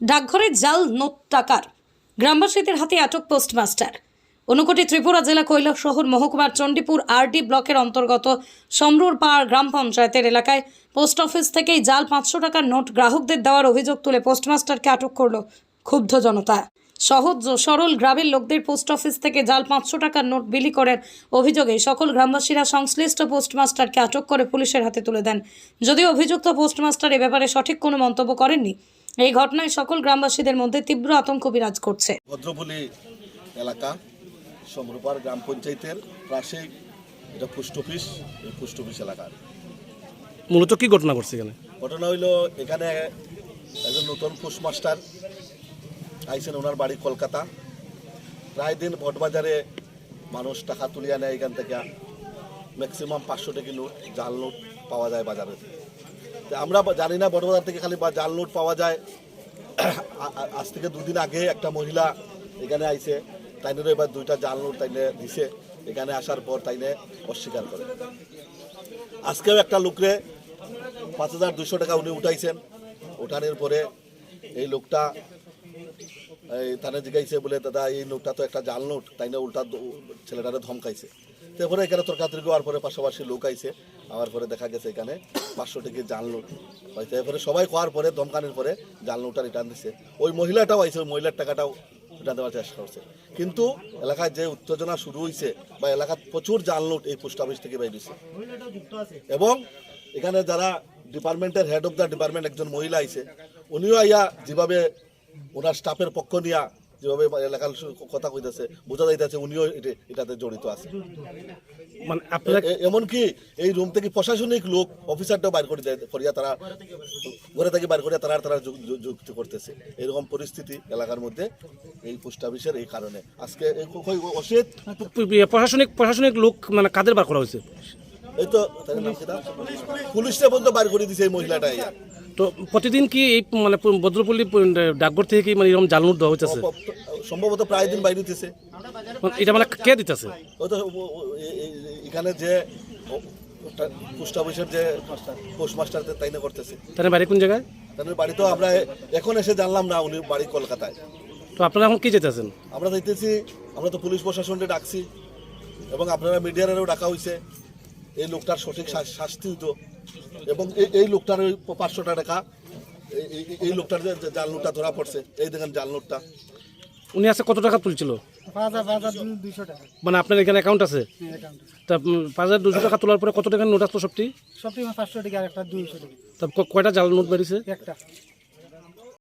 ডাকঘরে জাল নোট টাকার। গ্রামবাসীদের হাতে আটক পোস্টমাস্টার। ঊনকোটি ত্রিপুরা জেলা কৈলাস শহর মহকুমার চণ্ডীপুর আরডি ব্লকের অন্তর্গত সমরুর পাড় গ্রাম পঞ্চায়েতের এলাকায় পোস্ট অফিস থেকেই জাল পাঁচশো টাকার নোট গ্রাহকদের দেওয়ার অভিযোগ তুলে পোস্টমাস্টারকে আটক করল ক্ষুব্ধ জনতা। সহজ সরল গ্রামের লোকদের পোস্ট অফিস থেকে জাল পাঁচশো টাকার নোট বিলি করার অভিযোগে সকল গ্রামবাসীরা সংশ্লিষ্ট পোস্টমাস্টারকে আটক করে পুলিশের হাতে তুলে দেন। যদিও অভিযুক্ত পোস্টমাস্টার এ ব্যাপারে সঠিক কোনো মন্তব্য করেননি এই ঘটনায় সকল গ্রামবাসীদের মধ্যে তীব্র আতঙ্ক বিরাজ করছে। ভদ্রপল্লী এলাকা সমরূপার গ্রাম পঞ্চায়েতের পাশেই এটা পোস্ট অফিস এই পোস্ট অফিস এলাকার। মূলত কি ঘটনা ঘটছে এখানে? ঘটনা হইল এখানে একজন নতুন পোস্ট মাস্টার আইসেন ওনার বাড়ি কলকাতা। প্রায় দিন ভটবাজারে মানুষ টাকা তুলিয়া নেয় এখান থেকে। ম্যাক্সিমাম পাঁচশো টাকা নোট জাল নোট পাওয়া যায় বাজারে। আমরা জানি না বড়বাজার থেকে খালি জাল নোট পাওয়া যায়। আজ থেকে দুদিন আগে একটা মহিলা এখানে আইছে তাইনের এবার দুইটা জাল নোট তাইনে দিছে। এখানে আসার পর তাইনে অস্বীকার করে। আজকেও একটা লোকরে পাঁচ হাজার দুশো টাকা উনি উঠাইছেন। উঠানোর পরে এই লোকটা এই থানে জিগাইছে বলে, দাদা, এই নোটটা তো একটা জাল নোট। তাই না উল্টা ছেলেটারে ধমকাইছে। তারপরে এখানে তর্কাতর্কি হওয়ার পরে পাশাপাশি লোক আইছে। আমার পরে দেখা গেছে এখানে পাঁচশো টাকা হয়েছে এরপরে সবাই খাওয়ার পরে ধমকানোর পরে জাল নোটটা রিটার্ন দিচ্ছে ওই মহিলাটাও আইছে, ওই মহিলার টাকাটাও রিটার্ন দেওয়ার চেষ্টা করছে। কিন্তু এলাকায় যে উত্তেজনা শুরু হয়েছে বা এলাকার প্রচুর জাল নোট এই পোস্ট অফিস থেকে বেরিয়েছে এবং এখানে যারা ডিপার্টমেন্টের হেড অফ দ্য ডিপার্টমেন্ট একজন মহিলা আইছে, উনিও আইয়া যেভাবে ওনার স্টাফের পক্ষ নিয়া যেভাবে এলাকার কথা কইতেছে বোঝা যাইতেছে উনিও এটাতে জড়িত আছে। মানে আপনারা এমনকি এই রুম থেকে প্রশাসনিক লোক অফিসারটাও বাইর করে দেয় করিয়া তারা ঘরে থেকে বাইর করিয়া তারা তারা যুক্তি করতেছে। এরকম পরিস্থিতি এলাকার মধ্যে এই পোস্ট অফিসের এই কারণে। আজকে অসিত? প্রশাসনিক প্রশাসনিক লোক মানে কাদের বার করা হয়েছে? এই তো পুলিশটা পর্যন্ত বাইর করে দিছে এই মহিলাটা ইয়া তো প্রতিদিন কি এই মানে বদ্রপল্লী ডাকঘর থেকে কি মানে এরকম জাল নোট দেওয়া হইতেছে? সম্ভবত প্রায় দিন বাইরে দিতেছে মানে এটা মানে কে দিতেছে? এখানে যে পোস্ট অফিসের যে পোস্টমাস্টার তাই না করতেছে। তাহলে বাড়ি কোন জায়গায়? তাদের বাড়ি তো আমরা এখন এসে জানলাম না উনি বাড়ি কলকাতায়। তো আপনারা এখন কি যেতেছেন? আমরা আমরা তো পুলিশ প্রশাসনকে ডাকছি এবং আপনারা মিডিয়ারেও ডাকা হয়েছে এই লোকটার সঠিক শাস্তি হইতো। এবং এই- এই লোকটার ওই পাঁচশো টাকা এই- লোকটার যে জাল নোটটা ধরা পড়ছে এই দেখেন জাল নোটটা। উনি আছে কত টাকা তুলছিল? মানে আপনার এখানে অ্যাকাউন্ট আছে? তা পাঁচ হাজার দুশো টাকা তোলার পরে কত টাকা নোট আসতো সবটি? সবটি পাঁচশো টাকা একটা দুইশো টাকা। তা কয়টা জাল নোট বেরিয়েছে? একটা।